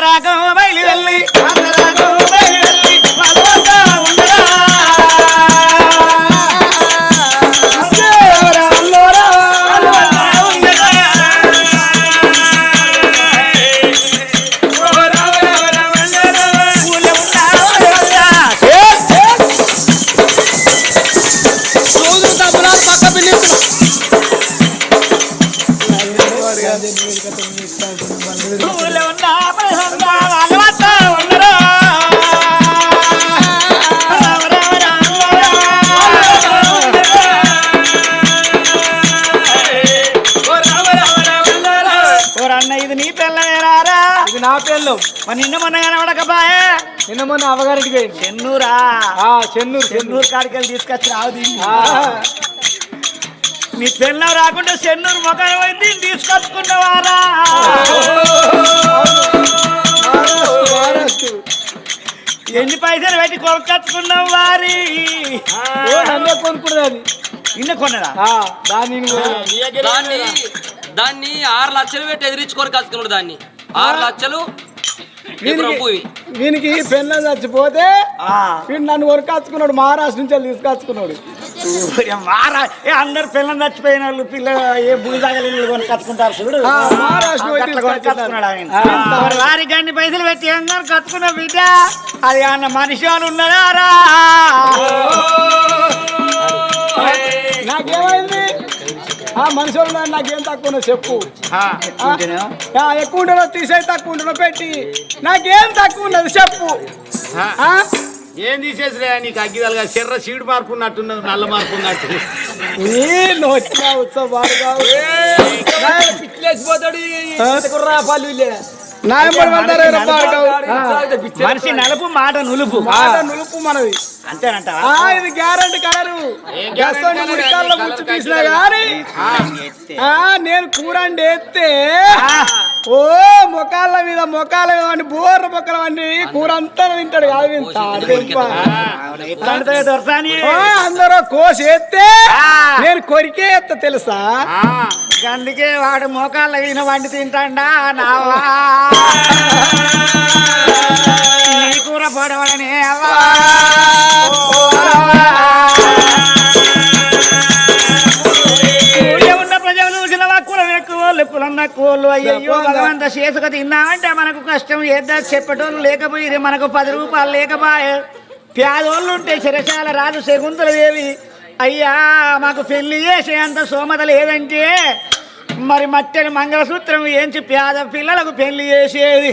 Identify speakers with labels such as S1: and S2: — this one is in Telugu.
S1: ராகம் ఓరన్న ఇది నీ పిల్లనేరారా
S2: ఇది నా పిల్లలు
S1: మరి నిన్న మొన్న కనబడకపాయే
S2: నిన్న మొన్న అవగారికి పోయింది.
S1: చెన్నూరా?
S2: ఆ, చెన్నూరు చెన్నూరు.
S1: చెన్నూరు కాడికెళ్ళి తీసుకొచ్చి రావుది
S2: ఆ,
S1: నీ పిల్ల రాకుండా చెన్నూరు ముఖం అయితే తీసుకొచ్చుకున్నవారా. ఎన్ని పైసలు పెట్టి కొనుక్కొచ్చుకున్నావు వారి?
S2: నన్నే కొనుక్కున్నది
S1: ఇన్న కొన్నదా?
S2: ఆ, దాన్ని నేను
S3: దాన్ని ఆరు లక్షలు పెట్టి ఎదిరించుకొని కసుకున్నాడు దాన్ని. ఆరు లక్షలు
S2: వీనికి పెళ్ళ చచ్చిపోతే
S1: ఆ.
S2: వీడు నన్ను కొనుక్కొచ్చుకున్నాడు మహారాష్ట్ర నుంచి వెళ్ళి తీసుకొచ్చుకున్నాడు.
S1: ఏ అందరు పిల్లలు చచ్చిపోయిన వాళ్ళు పిల్ల ఏ భూజాగలు కొనుక్కొచ్చుకుంటారు చూడు.
S2: మహారాష్ట్ర
S1: వారికి అన్ని పైసలు పెట్టి అందరు కట్టుకున్న బిడ్డ. అది అన్న మనిషి వాళ్ళు ఉన్నారా?
S2: ఆ మనిషి వాళ్ళు నాకేం తక్కువ చెప్పు.
S1: ఆ,
S2: ఆ, ఆ, ఎక్కువ ఉండలో తీసేయి తక్కువ ఉండలో పెట్టి. నాకేం తక్కువ ఉన్నది చెప్పు. ఆ?
S4: ఏం తీసేసిరా నీకు అగ్గిదలుగా? చెర్ర సీడు మార్పు ఉన్నట్టున్నది నల్ల మార్పు ఉన్నట్టు.
S1: మనిషి నలుపు మాట నులుపు.
S2: మాట నులుపు మనది.
S1: అంతేనంట
S2: ఆ ఇది గ్యారంటీ కలరు తీసినా గాని ఆ. నేను కూరండి ఎత్తే ఓ మొకాళ్ళ మీద మొకాల మీద వాడిని బోర్ర మొక్కల వాడిని కూర అంతా తింటాడు కాదు అందరూ కోసి ఎత్తే
S1: ఆ.
S2: నేను కొరికే ఎత్త తెలుసా?
S1: అందుకే వాడు మోకాళ్ళ వీణ వండి తింటాడా నావా. నీ కూర పడవడనే అయ్యో భగవంత చేసుక తిన్నామంటే మనకు కష్టం ఏదో చెప్పేటోళ్ళు లేకపోయి మనకు పది రూపాయలు లేకపోయే పేదోళ్ళు ఉంటే చిరశాల రాజు శకుంతలు దేవి అయ్యా మాకు పెళ్ళి చేసే అంత సోమత లేదంటే మరి మట్టని మంగళసూత్రం ఏంచి పేద పిల్లలకు పెళ్ళి చేసేది.